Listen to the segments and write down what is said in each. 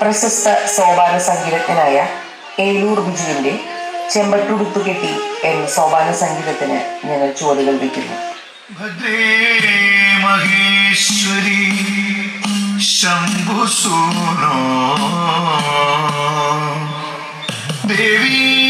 പ്രശസ്ത സോപാന സംഗീതജ്ഞനായ ഏലൂർ ബിജുവിന്റെ ചെമ്പട്ടുടുത്തു കെട്ടി എന്ന സോപാന സംഗീതത്തിന് ഞങ്ങൾ ചുവടുകൾ വയ്ക്കുന്നു മഹേശ്വരി ശംഭുസൂനോ ദേവി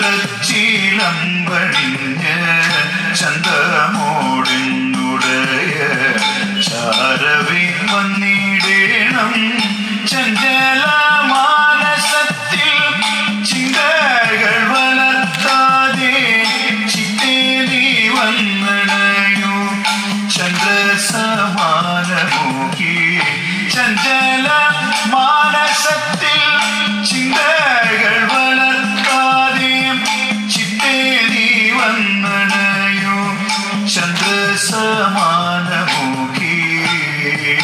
ചിത്രച്ചീലമ്പണിഞ്ഞ് ചന്തമോടിനുടയ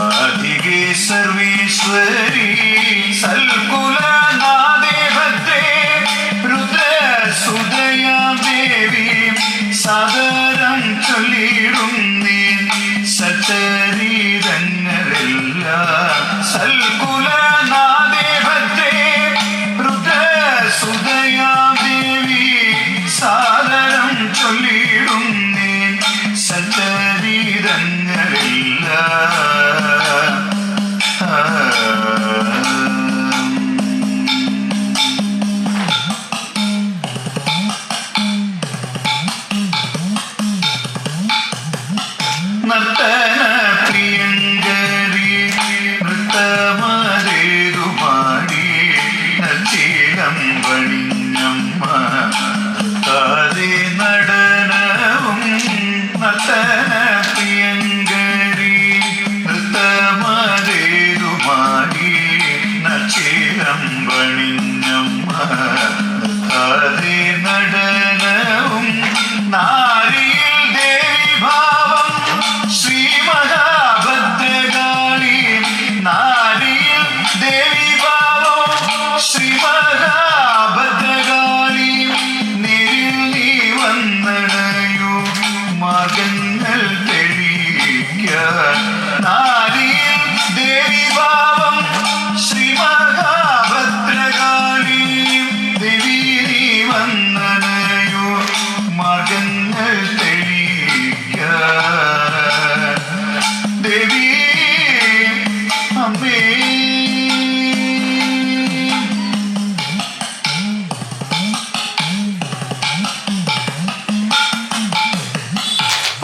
സാധികെ സർവീശ്വരി സൽകുലനാദേ ഭദ്രേ രുദ്രസുതയാം ദേവി സാദരം ചൊല്ലിടും നീ സച്ചരീതങ്ങളെല്ലാം സൽകുലനാദേ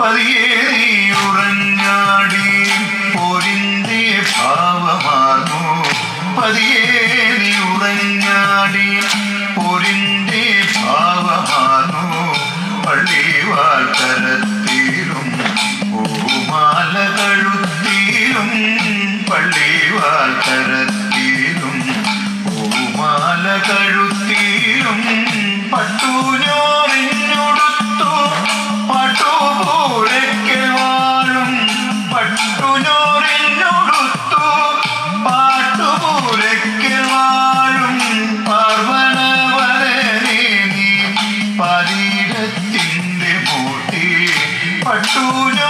പതിയെ നീ ഉറഞ്ഞാടി പോരിന്റെ ഭാവമാർന്നു പതിയെ നീ പോരിന്റെ ഭാവമാർന്നു പള്ളി കരത്തിലും പൂമാല പൂമാല കഴുത്തിലും